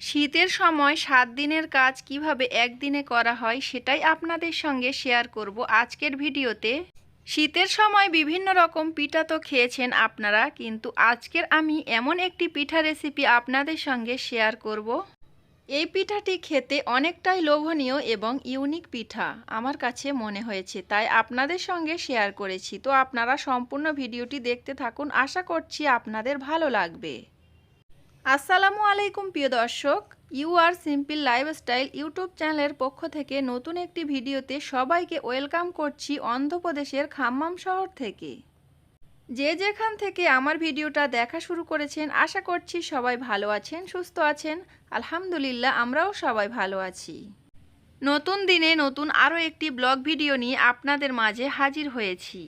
শীতের সময় সাত দিনের কাজ কীভাবে একদিনে করা হয় সেটাই আপনাদের সঙ্গে শেয়ার করব আজকের ভিডিওতে। শীতের সময় বিভিন্ন রকম পিঠা তো খেয়েছেন আপনারা, কিন্তু আজকের আমি এমন একটি পিঠা রেসিপি আপনাদের সঙ্গে শেয়ার করব। এই পিঠাটি খেতে অনেকটাই লোভনীয় এবং ইউনিক পিঠা, আমার কাছে মনে হয়েছে, তাই আপনাদের সঙ্গে শেয়ার করেছি। তো আপনারা সম্পূর্ণ ভিডিওটি দেখতে থাকুন, আশা করছি আপনাদের ভালো লাগবে। আসসালামু আলাইকুম, প্রিয় দর্শক। You are simple lifestyle YouTube চ্যানেলের পক্ষ থেকে নতুন একটি ভিডিওতে সবাইকে ওয়েলকাম করছি অন্ধ্রপ্রদেশের খাম্মাম শহর থেকে। যে যেখান থেকে আমার ভিডিওটা দেখা শুরু করেছেন, আশা করছি সবাই ভালো আছেন, সুস্থ আছেন। আলহামদুলিল্লাহ, আমরাও সবাই ভালো আছি। নতুন দিনে নতুন আরও একটি ব্লগ ভিডিও নিয়ে আপনাদের মাঝে হাজির হয়েছি।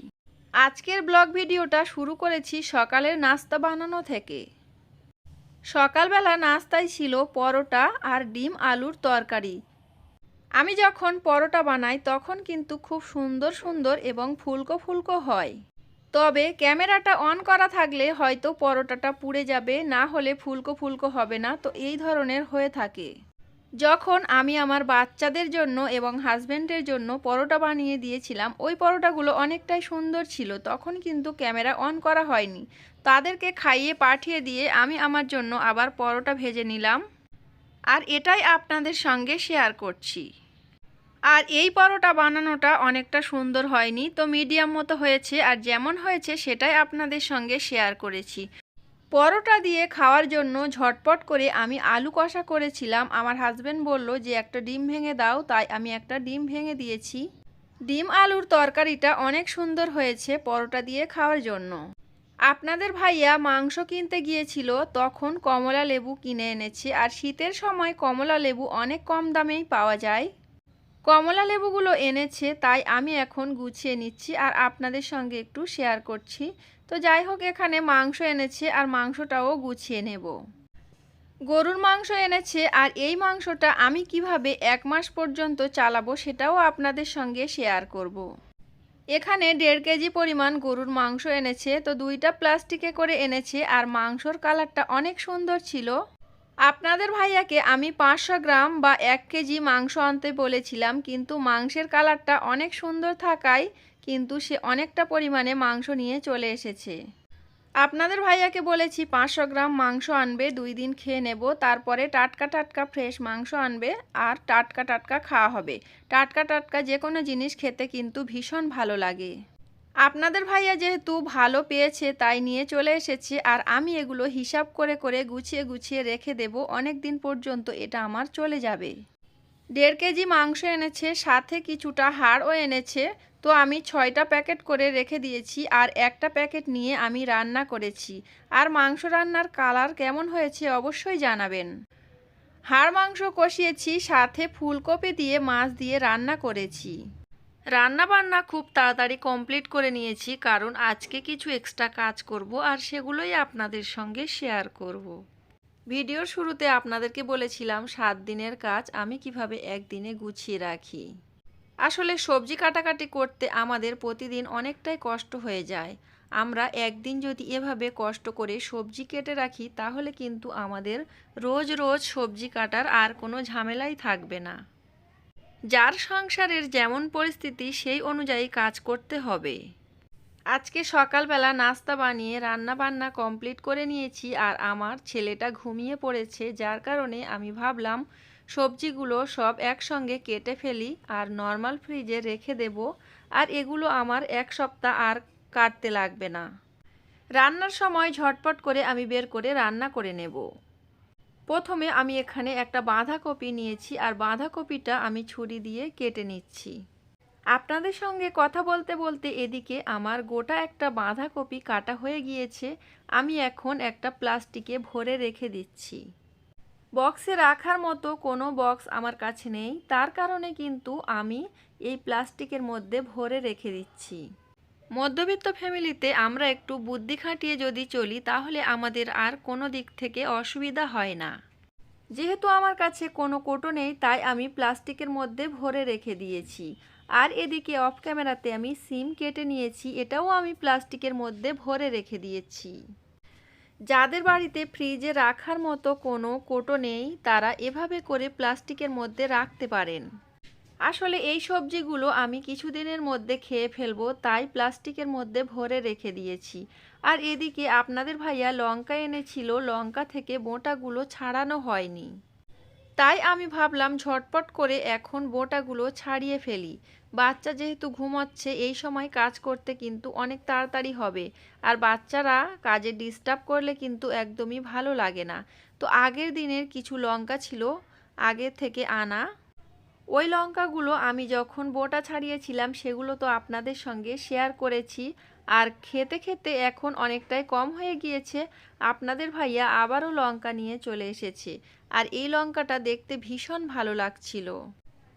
আজকের ব্লগ ভিডিওটা শুরু করেছি সকালের নাস্তা বানানো থেকে। সকালবেলা নাস্তায় ছিল পরোটা আর ডিম আলুর তরকারি। আমি যখন পরোটা বানাই, তখন কিন্তু খুব সুন্দর সুন্দর এবং ফুলকো ফুলকো হয়। তবে ক্যামেরাটা অন করা থাকলে হয়তো পরোটাটা পুড়ে যাবে, না হলে ফুলকো ফুলকো হবে না, তো এই ধরনের হয়ে থাকে। যখন আমি আমার বাচ্চাদের জন্য এবং হাজব্যান্ডের জন্য পরোটা বানিয়ে দিয়েছিলাম, ওই পরোটাগুলো অনেকটাই সুন্দর ছিল, তখন কিন্তু ক্যামেরা অন করা হয়নি। তাদেরকে খাইয়ে পাঠিয়ে দিয়ে আমি আমার জন্য আবার পরোটা ভেজে নিলাম। আর এটাই আপনাদের সঙ্গে শেয়ার করছি। আর এই পরোটা বানানোটা অনেকটা সুন্দর হয়নি, তো মিডিয়াম মতো হয়েছে, আর যেমন হয়েছে সেটাই আপনাদের সঙ্গে শেয়ার করেছি। পরোটা দিয়ে খাওয়ার জন্য ঝটপট করে আমি আলু কষা করেছিলাম। আমার হাজব্যান্ড বলল যে, একটা ডিম ভেঙে দাও। তাই আমি একটা ডিম ভেঙে দিয়েছি। ডিম আলুর তরকারিটা অনেক সুন্দর হয়েছে পরোটা দিয়ে খাওয়ার জন্য। আপনাদের ভাইয়া মাংস কিনতে গিয়েছিল, তখন কমলা লেবু কিনে এনেছে, আর শীতের সময় কমলা লেবু অনেক কম দামেই পাওয়া যায়। কমলা লেবুগুলো এনেছে, তাই আমি এখন গুছিয়ে নিচ্ছি আর আপনাদের সঙ্গে একটু শেয়ার করছি। তো যাই হোক, এখানে মাংস এনেছে আর মাংসটাও গুছিয়ে নেব। গরুর মাংস এনেছে আর এই মাংসটা আমি কীভাবে এক মাস পর্যন্ত চালাবো সেটাও আপনাদের সঙ্গে শেয়ার করব। এখানে দেড় কেজি পরিমাণ গরুর মাংস এনেছে, তো দুইটা প্লাস্টিকে করে এনেছে আর মাংসর কালারটা অনেক সুন্দর ছিল। আপনাদের ভাইয়াকে আমি পাঁচশো গ্রাম বা এক কেজি মাংস আনতে বলেছিলাম, কিন্তু মাংসের কালারটা অনেক সুন্দর থাকায় কিন্তু সে অনেকটা পরিমাণে মাংস নিয়ে চলে এসেছে। আপনাদের ভাইয়াকে বলেছি, পাঁচশো গ্রাম মাংস আনবে, দুই দিন খেয়ে নেব, তারপরে টাটকা টাটকা ফ্রেশ মাংস আনবে আর টাটকা টাটকা খাওয়া হবে। টাটকা টাটকা যে কোনো জিনিস খেতে কিন্তু ভীষণ ভালো লাগে। আপনাদের ভাইয়া যেহেতু ভালো পেয়েছে, তাই নিয়ে চলে এসেছে আর আমি এগুলো হিসাব করে করে গুছিয়ে গুছিয়ে রেখে দেব, অনেক দিন পর্যন্ত এটা আমার চলে যাবে। দেড় কেজি মাংস এনেছে, সাথে কিছুটা হাড়ও এনেছে তো আমি ছয়টা প্যাকেট করে রেখে দিয়েছি আর একটা প্যাকেট নিয়ে আমি রান্না করেছি। আর মাংস রান্নার কালার কেমন হয়েছে অবশ্যই জানাবেন। হাড় মাংস কষিয়েছি, সাথে ফুলকপি দিয়ে মাছ দিয়ে রান্না করেছি। রান্না বান্না খুব তাড়াতাড়ি কমপ্লিট করে নিয়েছি, কারণ আজকে কিছু এক্সট্রা কাজ করব আর সেগুলোই আপনাদের সঙ্গে শেয়ার করব। ভিডিওর শুরুতে আপনাদেরকে বলেছিলাম, সাত দিনের কাজ আমি কীভাবে একদিনে গুছিয়ে রাখি। আসলে সবজি কাটাকাটি করতে আমাদের প্রতিদিন অনেকটাই কষ্ট হয়ে যায়। আমরা একদিন যদি এভাবে কষ্ট করে সবজি কেটে রাখি, তাহলে কিন্তু আমাদের রোজ রোজ সবজি কাটার আর কোনো ঝামেলাই থাকবে না। যার সংসারের যেমন পরিস্থিতি, সেই অনুযায়ী কাজ করতে হবে। আজকে সকালবেলা নাস্তা বানিয়ে রান্না বান্না কমপ্লিট করে নিয়েছি আর আমার ছেলেটা ঘুমিয়ে পড়েছে, যার কারণে আমি ভাবলাম সবজিগুলো সব একসঙ্গে কেটে ফেলি আর নর্মাল ফ্রিজে রেখে দেব। আর এগুলো আমার এক সপ্তাহ আর কাটতে লাগবে না। রান্নার সময় ঝটপট করে আমি বের করে রান্না করে নেব। প্রথমে আমি এখানে একটা বাঁধাকপি নিয়েছি আর বাঁধাকপিটা আমি ছুরি দিয়ে কেটে নিচ্ছি। আপনাদের সঙ্গে কথা বলতে বলতে এদিকে আমার গোটা একটা বাঁধাকপি কাটা হয়ে গিয়েছে। আমি এখন একটা প্লাস্টিকে ভরে রেখে দিচ্ছি। বক্সে রাখার মতো কোনো বক্স আমার কাছে নেই। তার কারণে কিন্তু আমি এই প্লাস্টিকের মধ্যে ভরে রেখে দিচ্ছি। মধ্যবিত্ত ফ্যামিলিতে আমরা একটু বুদ্ধি খাটিয়ে যদি চলি, তাহলে আমাদের আর কোনো দিক থেকে অসুবিধা হয় না। যেহেতু আমার কাছে কোনো কোটো নেই, তাই আমি প্লাস্টিকের মধ্যে ভরে রেখে দিয়েছি। আর এদিকে অফ ক্যামেরাতে আমি সিম কেটে নিয়েছি, এটাও আমি প্লাস্টিকের মধ্যে ভরে রেখে দিয়েছি। যাদের বাড়িতে ফ্রিজে রাখার মতো কোনো কোটো নেই, তারা এভাবে করে প্লাস্টিকের মধ্যে রাখতে পারেন। আসলে এই সবজিগুলো আমি কিছুদিনের মধ্যে খেয়ে ফেলব, তাই প্লাস্টিকের মধ্যে ভরে রেখে দিয়েছি। আর এদিকে আপনাদের ভাইয়া লঙ্কা এনেছিল, লঙ্কা থেকে বোঁটাগুলো ছাড়ানো হয়নি। তাই আমি ভাবলাম ঝটপট করে এখন বোটাগুলো ছাড়িয়ে ফেলি। বাচ্চা যেহেতু ঘুমাচ্ছে, এই সময় কাজ করতে কিন্তু অনেক তাড়াতাড়ি হবে। আর বাচ্চারা কাজে ডিস্টার্ব করলে কিন্তু একদমই ভালো লাগে না। তো আগের দিনের কিছু লঙ্কা ছিল আগের থেকে আনা। ওই লঙ্কাগুলো আমি যখন বোটা ছাড়িয়েছিলাম, সেগুলো তো আপনাদের সঙ্গে শেয়ার করেছি। আর খেতে খেতে এখন অনেকটাই কম হয়ে গিয়েছে, আপনাদের ভাইয়া আবারও লঙ্কা নিয়ে চলে এসেছে। আর এই লঙ্কাটা দেখতে ভীষণ ভালো লাগছিল।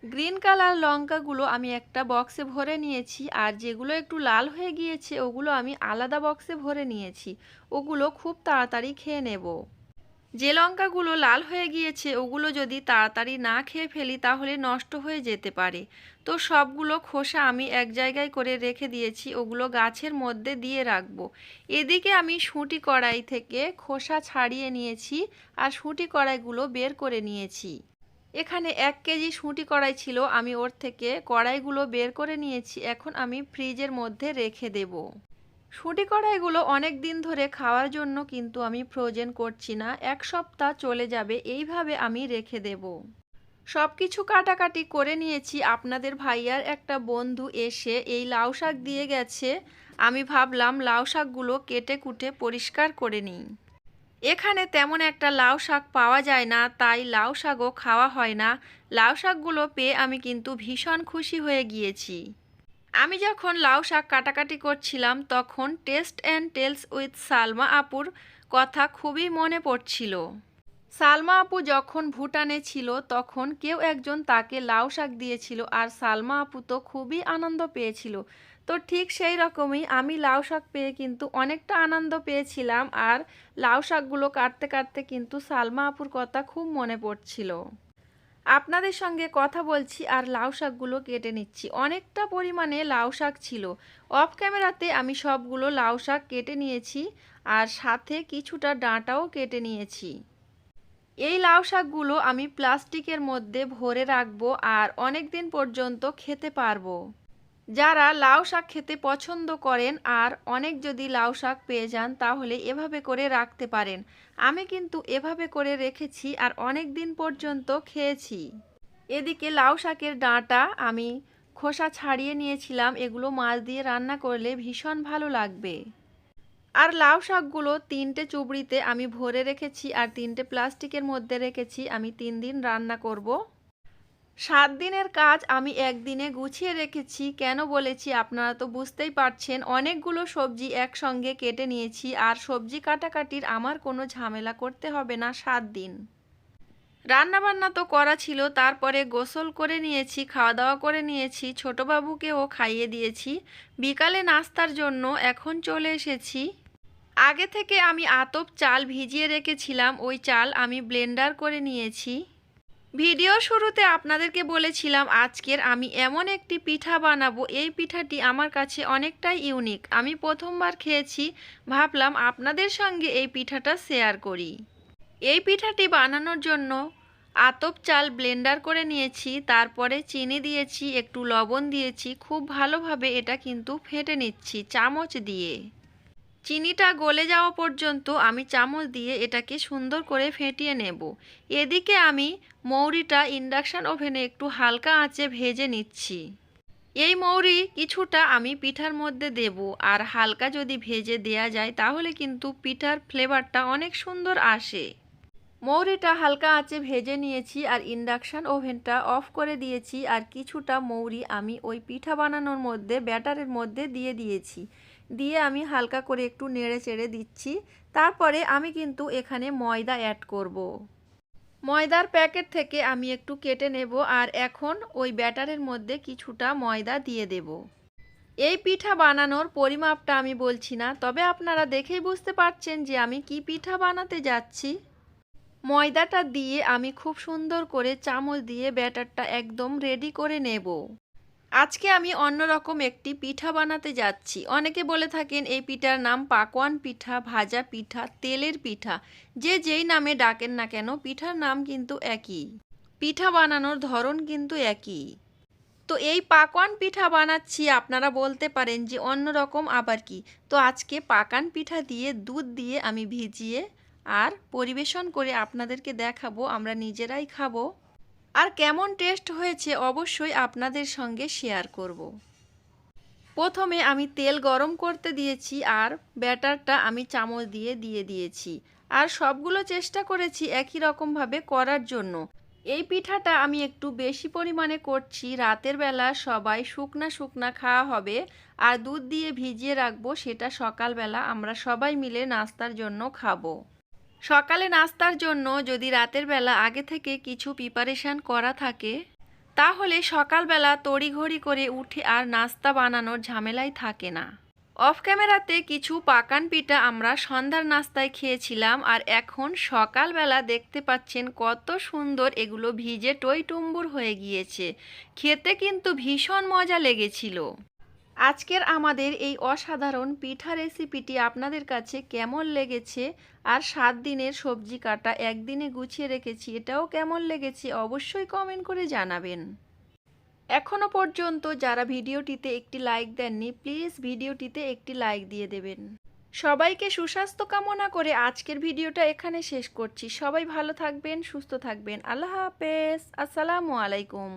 গ্রিন কালার লঙ্কাগুলো আমি একটা বক্সে ভরে নিয়েছি, আর যেগুলো একটু লাল হয়ে গিয়েছে, ওগুলো আমি আলাদা বক্সে ভরে নিয়েছি। ওগুলো খুব তাড়াতাড়ি খেয়ে নেব। যে লঙ্কাগুলো লাল হয়ে গিয়েছে, ওগুলো যদি তাড়াতাড়ি না খেয়ে ফেলি তাহলে নষ্ট হয়ে যেতে পারে। তো সবগুলো খোসা আমি এক জায়গায় করে রেখে দিয়েছি, ওগুলো গাছের মধ্যে দিয়ে রাখব। এদিকে আমি শুঁটি কড়াই থেকে খোসা ছাড়িয়ে নিয়েছি আর শুঁটি কড়াইগুলো বের করে নিয়েছি। এখানে এক কেজি শুঁটি কড়াই ছিল, আমি ওর থেকে কড়াইগুলো বের করে নিয়েছি, এখন আমি ফ্রিজের মধ্যে রেখে দেবো। শুঁটি কড়াইগুলো অনেক দিন ধরে খাওয়ার জন্য কিন্তু আমি ফ্রোজেন করছি না। এক সপ্তাহ চলে যাবে, এইভাবে আমি রেখে দেব। সব কিছু কাটাকাটি করে নিয়েছি। আপনাদের ভাইয়ার একটা বন্ধু এসে এই লাউ শাক দিয়ে গেছে। আমি ভাবলাম লাউ শাকগুলো কেটে কুটে পরিষ্কার করে নিই। এখানে তেমন একটা লাউ শাক পাওয়া যায় না, তাই লাউ শাকও খাওয়া হয় না। লাউ শাকগুলো পেয়ে আমি কিন্তু ভীষণ খুশি হয়ে গিয়েছি। আমি যখন লাউ শাক কাটাকাটি করছিলাম, তখন taste and tales with Salma আপুর কথা খুবই মনে পড়ছিল। সালমা আপু যখন ভুটানে ছিল, তখন কেউ একজন তাকে লাউ শাক দিয়েছিল আর সালমা আপু তো খুবই আনন্দ পেয়েছিল। তো ঠিক সেই রকমই আমি লাউ শাক পেয়ে কিন্তু অনেকটা আনন্দ পেয়েছিলাম আর লাউ শাকগুলো কাটতে কাটতে কিন্তু সালমা আপুর কথা খুব মনে পড়ছিল। আপনাদের সঙ্গে কথা বলছি আর লাউ শাকগুলো কেটে নিচ্ছি। অনেকটা পরিমাণে লাউ শাক ছিল। অফ ক্যামেরাতে আমি সবগুলো লাউ শাক কেটে নিয়েছি আর সাথে কিছুটা ডাঁটাও কেটে নিয়েছি। এই লাউ শাকগুলো আমি প্লাস্টিকের মধ্যে ভরে রাখব আর অনেক দিন পর্যন্ত খেতে পারব। যারা লাউ শাক খেতে পছন্দ করেন আর অনেক যদি লাউ শাক পেয়ে যান, তাহলে এভাবে করে রাখতে পারেন। আমি কিন্তু এভাবে করে রেখেছি আর অনেক দিন পর্যন্ত খেয়েছি। এদিকে লাউ শাকের ডাঁটা আমি খোসা ছাড়িয়ে নিয়েছিলাম। এগুলো মাছ দিয়ে রান্না করলে ভীষণ ভালো লাগবে। আর লাউ শাকগুলো তিনটে চুবড়িতে আমি ভরে রেখেছি আর তিনটে প্লাস্টিকের মধ্যে রেখেছি। আমি তিন দিন রান্না করব। সাত দিনের কাজ আমি একদিনে গুছিয়ে রেখেছি, কেন বলেছি আপনারা তো বুঝতেই পারছেন, অনেকগুলো সবজি একসঙ্গে কেটে নিয়েছি আর সবজি কাটাকাটির আমার কোনো ঝামেলা করতে হবে না সাত দিন। রান্নাবান্না তো করা ছিল, তারপরে গোসল করে নিয়েছি খাওয়া দাওয়া করে নিয়েছি, ছোটোবাবুকেও খাইয়ে দিয়েছি, বিকালে নাস্তার জন্য এখন চলে এসেছি। আগে থেকে আমি আতপ চাল ভিজিয়ে রেখেছিলাম, ওই চাল আমি ব্লেন্ডার করে নিয়েছি। ভিডিও শুরুতে আপনাদেরকে বলেছিলাম, আজকের আমি এমন একটি পিঠা বানাবো। এই পিঠাটি আমার কাছে অনেকটাই ইউনিক আমি প্রথমবার খেয়েছি, ভাবলাম আপনাদের সঙ্গে এই পিঠাটা শেয়ার করি। এই পিঠাটি বানানোর জন্য আতপ চাল ব্লেন্ডার করে নিয়েছি, তারপরে চিনি দিয়েছি, একটু লবণ দিয়েছি, খুব ভালোভাবে এটা কিন্তু ফেটে নিচ্ছি চামচ দিয়ে। চিনিটা গলে যাওয়া পর্যন্ত আমি চামচ দিয়ে এটাকে সুন্দর করে ফেটিয়ে নেব। এদিকে আমি মৌরিটা ইন্ডাকশান ওভেনে একটু হালকা আঁচে ভেজে নিচ্ছি। এই মৌরি কিছুটা আমি পিঠার মধ্যে দেব আর হালকা যদি ভেজে দেয়া যায় তাহলে কিন্তু পিঠার ফ্লেভারটা অনেক সুন্দর আসে। মৌরিটা হালকা আঁচে ভেজে নিয়েছি আর ইন্ডাকশান ওভেনটা অফ করে দিয়েছি আর কিছুটা মৌরি আমি ওই পিঠা বানানোর মধ্যে, ব্যাটারের মধ্যে দিয়ে দিয়েছি। দিয়ে আমি হালকা করে একটু নেড়ে চেড়ে দিচ্ছি। তারপরে আমি কিন্তু এখানে ময়দা অ্যাড করব। ময়দার প্যাকেট থেকে আমি একটু কেটে নেব আর এখন ওই ব্যাটারের মধ্যে কিছুটা ময়দা দিয়ে দেব। এই পিঠা বানানোর পরিমাপটা আমি বলছি না, তবে আপনারা দেখেই বুঝতে পারছেন যে আমি কি পিঠা বানাতে যাচ্ছি। ময়দাটা দিয়ে আমি খুব সুন্দর করে চামচ দিয়ে ব্যাটারটা একদম রেডি করে নেব। আজকে আমি অন্যরকম একটি পিঠা বানাতে যাচ্ছি। অনেকে বলে থাকেন এই পিঠার নাম পাকোয়ান পিঠা, ভাজা পিঠা, তেলের পিঠা। যে যেই নামে ডাকেন না কেন, পিঠার নাম কিন্তু একই। পিঠা বানানোর ধরন কিন্তু একই। তো এই পাকোয়ান পিঠা বানাচ্ছি, আপনারা বলতে পারেন যে অন্যরকম আবার কি? তো আজকে পাকান পিঠা দিয়ে, দুধ দিয়ে আমি ভিজিয়ে আর পরিবেশন করে আপনাদেরকে দেখাবো, আমরা নিজেরাই খাব। আর কেমন টেস্ট হয়েছে অবশ্যই আপনাদের সঙ্গে শেয়ার করব। প্রথমে আমি তেল গরম করতে দিয়েছি আর ব্যাটারটা আমি চামচ দিয়ে দিয়ে দিয়েছি। আর সবগুলো চেষ্টা করেছি একই রকমভাবে করার জন্য। এই পিঠাটা আমি একটু বেশি পরিমাণে করছি। রাতের বেলা সবাই শুকনা শুকনা খাওয়া হবে আর দুধ দিয়ে ভিজিয়ে রাখব, সেটা সকালবেলা আমরা সবাই মিলে নাস্তার জন্য খাব। সকালে নাস্তার জন্য যদি রাতের বেলা আগে থেকে কিছু প্রিপারেশান করা থাকে, তাহলে সকালবেলা তড়িঘড়ি করে উঠে আর নাস্তা বানানোর ঝামেলাই থাকে না। অফ ক্যামেরাতে কিছু পাকান পিঠা আমরা সন্ধ্যার নাস্তায় খেয়েছিলাম আর এখন সকালবেলা দেখতে পাচ্ছেন কত সুন্দর এগুলো ভিজে টইটুম্বুর হয়ে গিয়েছে। খেতে কিন্তু ভীষণ মজা লেগেছিল। আজকের আমাদের এই অসাধারণ পিঠা রেসিপিটি আপনাদের কাছে কেমন লেগেছে আর সাত দিনের সবজি কাটা একদিনে গুছিয়ে রেখেছি, এটাও কেমন লেগেছে অবশ্যই কমেন্ট করে জানাবেন। এখনও পর্যন্ত যারা ভিডিওটিতে একটি লাইক দেননি প্লিজ ভিডিওটিতে একটি লাইক দিয়ে দেবেন। সবাইকে সুস্বাস্থ্য কামনা করে আজকের ভিডিওটা এখানে শেষ করছি। সবাই ভালো থাকবেন, সুস্থ থাকবেন। আল্লাহ হাফেজ। আসসালামু আলাইকুম।